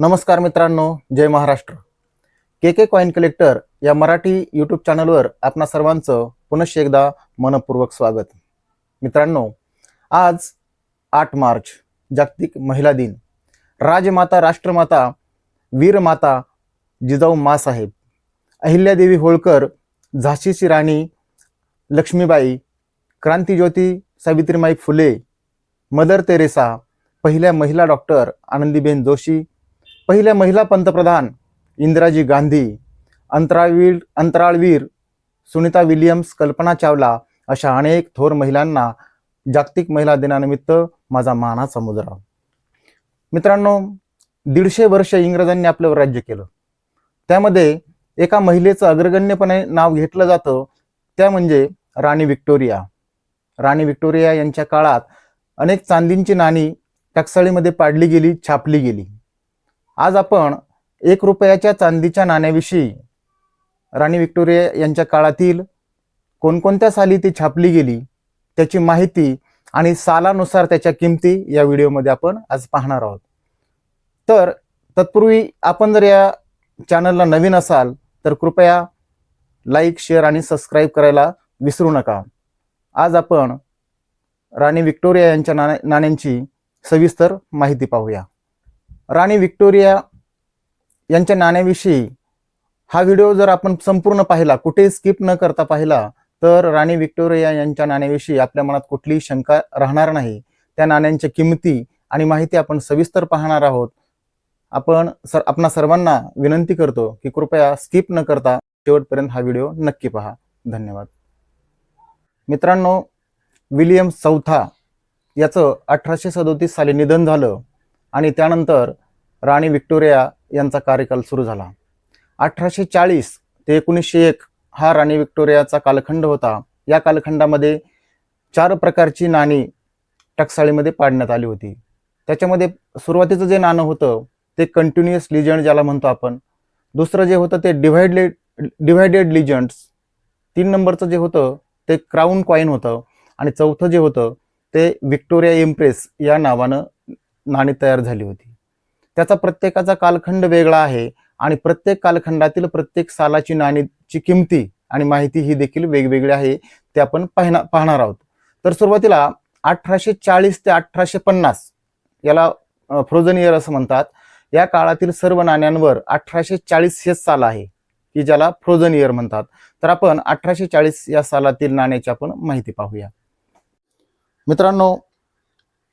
नमस्कार मित्रांनो जय Maharashtra. K K coin collector या मराठी यूट्यूब चॅनलवर आपणा सर्वांचं पुनश्च एकदा मनपूर्वक स्वागत. मित्रांनो आज आठ मार्च जागतिक महिला दिन. राजमाता राष्ट्रमाता वीरमाता जिजाऊ मासाहेब अहिल्यादेवी होळकर झाशीची राणी लक्ष्मीबाई क्रांतीज्योती सावित्रीमाई फुले मदर तेरेसा पहिल्या महिला डॉक्टर आनंदीबेन जोशी पहिल्या महिला पंतप्रधान इंदिराजी गांधी अंतराळवीर अंतराळवीर सुनीता विलियम्स कल्पना चावला अशा अनेक थोर महिलांना जागतिक महिला दिनानिमित्त माझा मानाचा मुजरा मित्रांनो दीडशे वर्ष इंग्रजांनी आपल्यावर राज्य केलं. त्यामध्ये एका महिलेचं अग्रगण्यपणे नाव घेतलं जातं त्या म्हणजे राणी विक्टोरिया. राणी विक्टोरिया यांच्या काळात अनेक चांदींची नाणी टकसाळीमध्ये पाडली गेली छापली गेली. आज आपण एक रुपयाच्या चांदीच्या नाण्याविषयी राणी विक्टोरिया यांच्या काळातील कोणकोणत्या साली ती छापली गेली त्याची माहिती आणि सालानुसार त्याच्या किमती या व्हिडिओमध्ये आपण आज पाहणार आहोत. तर तत्पूर्वी आपण जर या चॅनलला नवीन असाल तर कृपया लाईक शेअर आणि सबस्क्राईब करायला विसरू नका. आज आपण राणी विक्टोरिया यांच्या नाण्या नाण्यांची सविस्तर माहिती पाहूया. राणी विक्टोरिया यांच्या नाण्याविषयी हा व्हिडिओ जर आपण संपूर्ण पाहिला कुठेही स्किप न करता पाहिला तर राणी विक्टोरिया यांच्या नाण्याविषयी आपल्या मनात कुठलीही शंका राहणार नाही. त्या नाण्यांच्या किमती आणि माहिती आपण सविस्तर पाहणार आहोत. आपण सर आपणा सर्वांना विनंती करतो की कृपया स्किप न करता शेवटपर्यंत हा व्हिडिओ नक्की पहा. धन्यवाद. मित्रांनो विलियम चौथा याचं अठराशे सदोतीस साली निधन झालं. आणि त्यानंतर राणी विक्टोरिया यांचा कार्यकाल सुरू झाला. अठराशे चाळीस ते एकोणीसशे एक हा राणी विक्टोरियाचा कालखंड होता. या कालखंडामध्ये चार प्रकारची नाणी टकसाळीमध्ये पाडण्यात आली होती. त्याच्यामध्ये सुरुवातीचं जे नाणं होतं ते कंटिन्युअस लिजंड ज्याला म्हणतो आपण दुसरं जे होतं ते डिव्हाइडेड डिव्हायडेड लिजंड्स तीन नंबरचं जे होतं ते क्राऊन कॉईन होतं आणि चौथं जे होतं ते विक्टोरिया इम्प्रेस या नावानं नाणी तयार झाली होती. त्याचा प्रत्येकाचा कालखंड वेगळा आहे आणि प्रत्येक कालखंडातील प्रत्येक सालाची नाणीची किमती आणि माहिती ही देखील वेगवेगळी आहे ते आपण पाहणार पाहणार आहोत. तर सुरुवातीला अठराशे चाळीस ते अठराशे पन्नास याला फ्रोझन इयर असं म्हणतात. या काळातील सर्व नाण्यांवर अठराशे चाळीस हे साल आहे की ज्याला फ्रोझन इयर म्हणतात. तर आपण अठराशे चाळीस या सालातील नाण्याची आपण माहिती पाहूया. मित्रांनो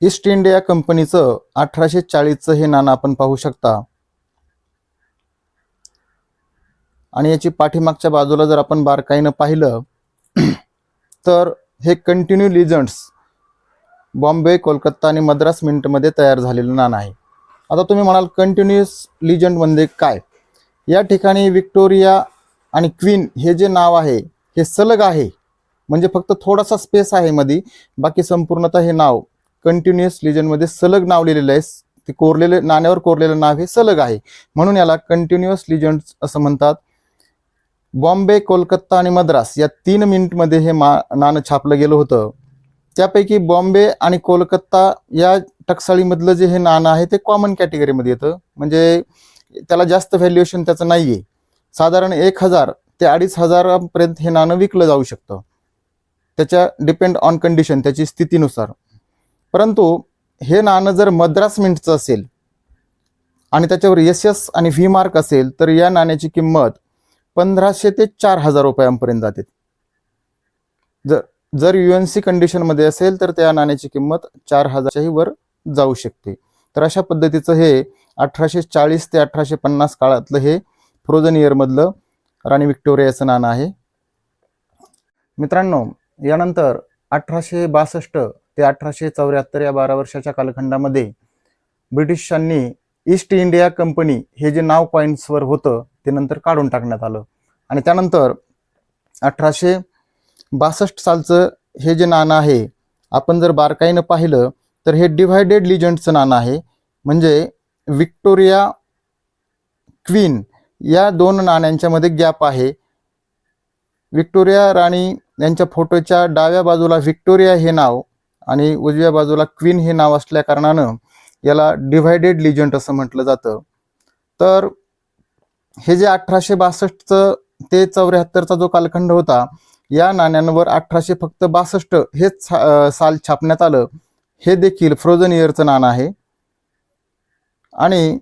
ईस्ट इंडिया कंपनीचं अठराशे चाळीसचं हे नाणं आपण पाहू शकता. आणि याची पाठीमागच्या बाजूला जर आपण बारकाईनं पाहिलं तर हे कंटिन्यू लिजंड्स बॉम्बे कोलकाता आणि मद्रास मिंटमध्ये तयार झालेलं नाणं आहे. आता तुम्ही म्हणाल कंटिन्युअस लिजंड म्हणजे काय? या ठिकाणी विक्टोरिया आणि क्वीन हे जे नाव आहे हे सलग आहे. म्हणजे फक्त थोडासा स्पेस आहे मध्ये बाकी संपूर्णतः हे नाव कंटिन्युअस लिजनमध्ये सलग नाव लिहिलेलं आहे. ते कोरलेले नाण्यावर कोरलेलं नाव हे सलग आहे. म्हणून याला कंटिन्युअस लिजंड असं म्हणतात. बॉम्बे कोलकाता आणि मद्रास या तीन मिनिटमध्ये हे मा नाणं छापलं गेलं होतं. त्यापैकी बॉम्बे आणि कोलकाता या टकसाळीमधलं जे हे नाणं आहे ते कॉमन कॅटेगरीमध्ये येतं. म्हणजे त्याला जास्त व्हॅल्युएशन त्याचं नाही आहे साधारण एक हजार ते अडीच हजारापर्यंत हे नाणं विकलं जाऊ शकतं. त्याच्या डिपेंड ऑन कंडिशन त्याची स्थितीनुसार. परंतु हे नाणं जर मद्रास मिंटचं असेल आणि त्याच्यावर एस एस आणि व्ही मार्क असेल तर या नाण्याची किंमत पंधराशे ते चार हजार रुपयांपर्यंत जाते. जर जर यू एन सी कंडिशनमध्ये असेल तर त्या नाण्याची किंमत चार हजारच्याही वर जाऊ शकते. तर अशा पद्धतीचं हे अठराशे चाळीस ते अठराशे पन्नास काळातलं हे फ्रोझन इयरमधलं राणी विक्टोरियाचं नाणं आहे. मित्रांनो यानंतर अठराशे बासष्ट ते अठराशे चौऱ्याहत्तर या बारा वर्षाच्या कालखंडामध्ये ब्रिटिशांनी ईस्ट इंडिया कंपनी हे जे नाव पॉईंट्सवर होतं ते नंतर काढून टाकण्यात आलं. आणि त्यानंतर अठराशे बासष्ट सालचं हे जे नाणं आहे आपण जर बारकाईनं पाहिलं तर हे डिव्हायडेड लिजंडचं नाणं आहे. म्हणजे विक्टोरिया क्वीन या दोन नाण्यांच्यामध्ये गॅप आहे. विक्टोरिया राणी यांच्या फोटोच्या डाव्या बाजूला व्हिक्टोरिया हे नाव आणि उजव्या बाजूला क्वीन हे नाव असल्या कारणानं याला डिव्हायडेड लिजंट असं म्हटलं जातं. तर हे जे अठराशे बासष्टचं ते चौऱ्याहत्तरचा जो कालखंड होता या नाण्यांवर अठराशे फक्त बासष्ट हेच साल छापण्यात आलं. हे देखील फ्रोझन इयरचं नाणं आहे. आणि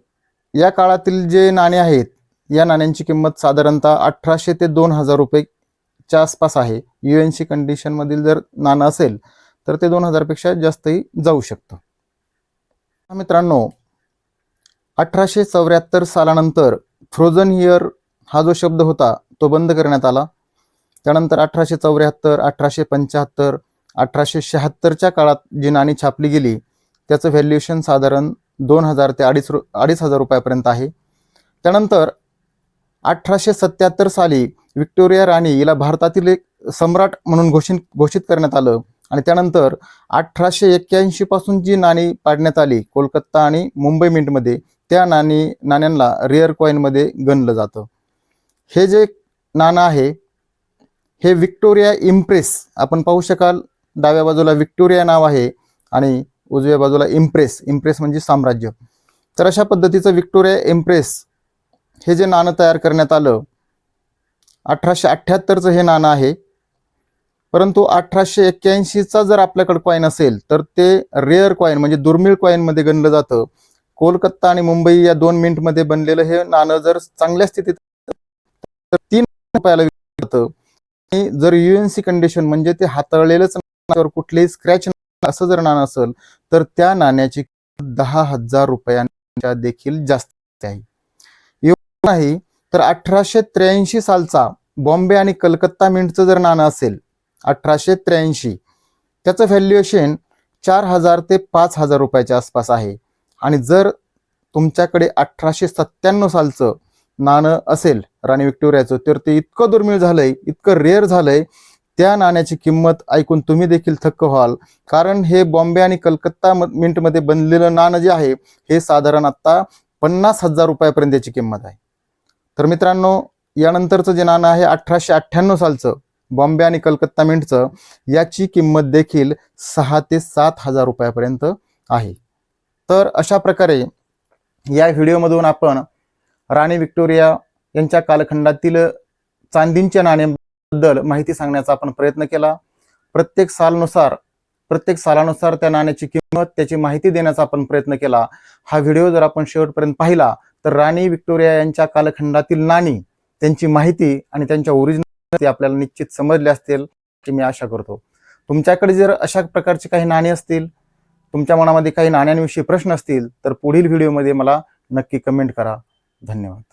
या काळातील जे नाणे आहेत या नाण्यांची किंमत साधारणतः अठराशे ते दोन हजार रुपयेच्या आसपास आहे. यू एन सी कंडिशनमधील जर नाणं असेल तर ते दोन हजारपेक्षा जास्तही जाऊ शकतं. मित्रांनो अठराशे चौऱ्याहत्तर सालानंतर फ्रोझन इयर हा जो शब्द होता तो बंद करण्यात आला. त्यानंतर अठराशे चौऱ्याहत्तर अठराशे पंच्याहत्तर अठराशे शहात्तरच्या काळात जी नाणी छापली गेली त्याचं व्हॅल्युएशन साधारण दोन हजार ते अडीच रु अडीच हजार रुपयापर्यंत आहे. त्यानंतर अठराशे सत्याहत्तर साली विक्टोरिया राणी हिला भारतातील एक सम्राट म्हणून घोषित घोषित करण्यात आलं. आणि त्यानंतर अठराशे एक्क्याऐंशी पासून जी नाणी पाडण्यात आली कोलकाता आणि मुंबई मिंटमध्ये त्या नाणी नाण्यांना रेअर कॉईनमध्ये गणलं जातं. हे जे नाणं आहे हे विक्टोरिया इम्प्रेस आपण पाहू शकाल डाव्या बाजूला विक्टोरिया नाव आहे आणि उजव्या बाजूला इम्प्रेस इम्प्रेस म्हणजे साम्राज्य. तर अशा पद्धतीचं विक्टोरिया इम्प्रेस हे जे नाणं तयार करण्यात आलं अठराशे अठ्ठ्याहत्तरचं हे नाणं आहे परंतु अठराशे एक्क्याऐंशीचा जर आपल्याकडे कॉईन असेल तर ते रेअर कॉईन म्हणजे दुर्मिळ कॉईनमध्ये गणलं जातं. कोलकाता आणि मुंबई या दोन मिनिटमध्ये बनलेलं हे नाणं जर चांगल्या स्थितीत तर तीन रुपयाला विकलं जातं. आणि जर युएनसी कंडिशन म्हणजे ते हाताळलेलंच कुठलेही स्क्रॅच असं जर नाणं असेल तर त्या नाण्याची दहा हजार रुपयांच्या देखील जास्त आहे. एवढं नाही तर अठराशे त्र्याऐंशी सालचा बॉम्बे आणि कलकत्ता मिंटचं जर नाणं असेल अठराशे त्र्याऐंशी. त्याचं व्हॅल्युएशन चार हजार ते पाच हजार रुपयाच्या आसपास आहे. आणि जर तुमच्याकडे अठराशे सत्त्याण्णव सालचं नाणं असेल राणी विक्टोरियाचं तर ते इतकं दुर्मिळ झालंय इतकं रेअर झालंय त्या नाण्याची किंमत ऐकून तुम्ही देखील थक्क व्हाल. कारण हे बॉम्बे आणि कलकत्ता म- मिंटमध्ये बनलेलं नाणं जे आहे हे साधारण आत्ता पन्नास हजार रुपयापर्यंत याची किंमत आहे. तर मित्रांनो यानंतरचं जे नाणं आहे अठराशे अठ्ठ्याण्णव सालचं बॉम्बे आणि कलकत्ता मिंटचं याची किंमत देखील सहा ते सात हजार रुपयापर्यंत आहे. तर अशा प्रकारे या व्हिडिओमधून आपण राणी व्हिक्टोरिया यांच्या कालखंडातील चांदींच्या नाण्यांबद्दल माहिती सांगण्याचा आपण प्रयत्न केला. प्रत्येक सालनुसार प्रत्येक सालानुसार त्या नाण्याची किंमत त्याची माहिती देण्याचा आपण प्रयत्न केला. हा व्हिडिओ जर आपण शेवटपर्यंत पाहिला तर राणी व्हिक्टोरिया यांच्या कालखंडातील नाणी त्यांची माहिती आणि त्यांच्या ओरिजिनल ते आपल्याला निश्चित समजले असतील की मी आशा करतो. तुमच्याकडे जर अशा प्रकारचे काही नाणी असतील तुमच्या मनामध्ये काही नाण्यांविषयी प्रश्न असतील तर पुढील व्हिडिओमध्ये मला नक्की कमेंट करा. धन्यवाद.